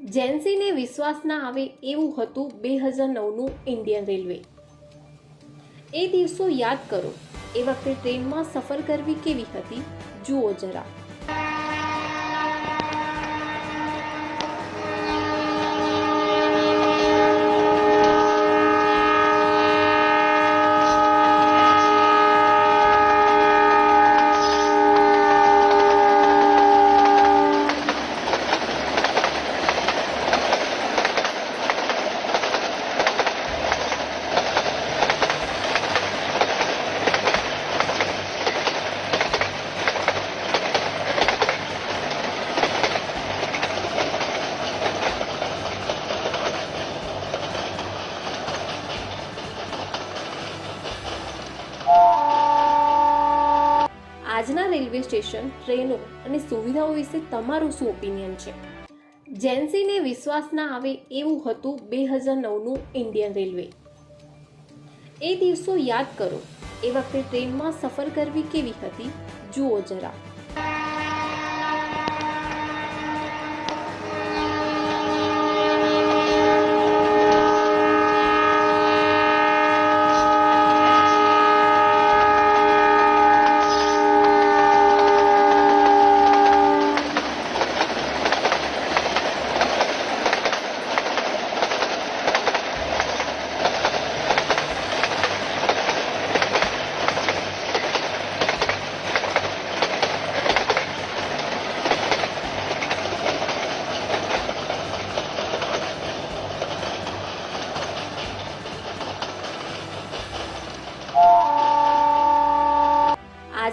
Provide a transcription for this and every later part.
જેન્સીને વિશ્વાસ ના આવે એવું હતું બે હજાર નવનું ઇન્ડિયન રેલવે એ દિવસો યાદ કરો. એ વખતે ટ્રેનમાં સફર કરવી કેવી હતી? જુઓ જરા. આજના રેલવે સ્ટેશન, ટ્રેનો અને સુવિધાઓ વિશે તમારું શું ઓપિનિયન છે? જેન્સીને વિશ્વાસ ના આવે એવું હતું બે હજાર નવનું ઇન્ડિયન રેલવે એ દિવસો યાદ કરો. એ વખતે ટ્રેનમાં સફર કરવી કેવી હતી? જુઓ જરા.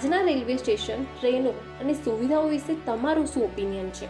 આજના રેલવે સ્ટેશન ટ્રેનો અને સુવિધાઓ વિશે તમારું શું ઓપિનિયન છે?